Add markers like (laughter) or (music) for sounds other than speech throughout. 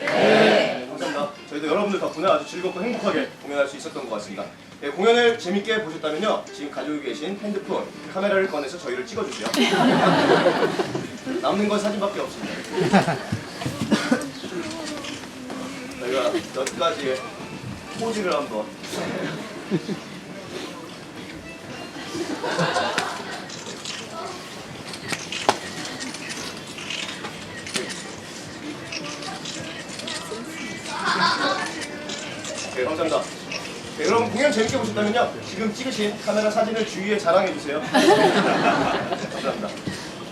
네. 네. 감사합니다. 저희도 여러분들 덕분에 아주 즐겁고 행복하게 공연할 수 있었던 것 같습니다. 네, 공연을 재밌게 보셨다면요. 지금 가지고 계신 핸드폰, 카메라를 꺼내서 저희를 찍어주세요. (laughs) 남는 건 사진밖에 없습니다. (laughs) 저희가 몇 가지의 포즈를 한번 네, 감사합니다. 네, 여러분 공연 재밌게 보셨다면요. 지금 찍으신 카메라 사진을 주위에 자랑해 주세요. (laughs) 감사합니다.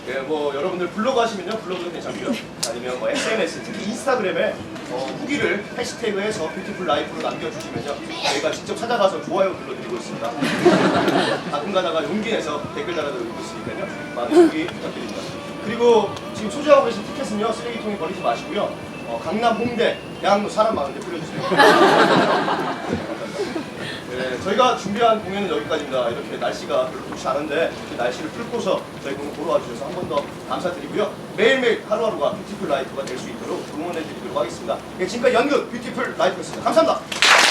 네, 뭐 여러분들 블로그 하시면요. 블로그도 괜찮고요. 아니면 뭐 SNS, 특히 인스타그램에 어, 후기를 해시태그해서 뷰티풀 라이프로 남겨주시면요. 저희가 직접 찾아가서 좋아요 눌러드리고 있습니다. (laughs) 가끔 가다가 용기 내서 댓글 달아드리고 있으니까요. 많은 후기 부탁드립니다. 그리고 지금 소지하고 계신 티켓은요. 쓰레기통에 버리지 마시고요. 어, 강남 홍대 대학로 사람 많은데 뿌려주세요. (laughs) 네, 저희가 준비한 공연은 여기까지입니다. 이렇게 날씨가 별로 좋지 않은데 이렇게 날씨를 뚫고서 저희 공연 보러 와주셔서 한 번 더 감사드리고요. 매일매일 하루하루가 뷰티풀 라이프가 될 수 있도록 응원해드리도록 하겠습니다. 네, 지금까지 연극 뷰티풀 라이프였습니다. 감사합니다.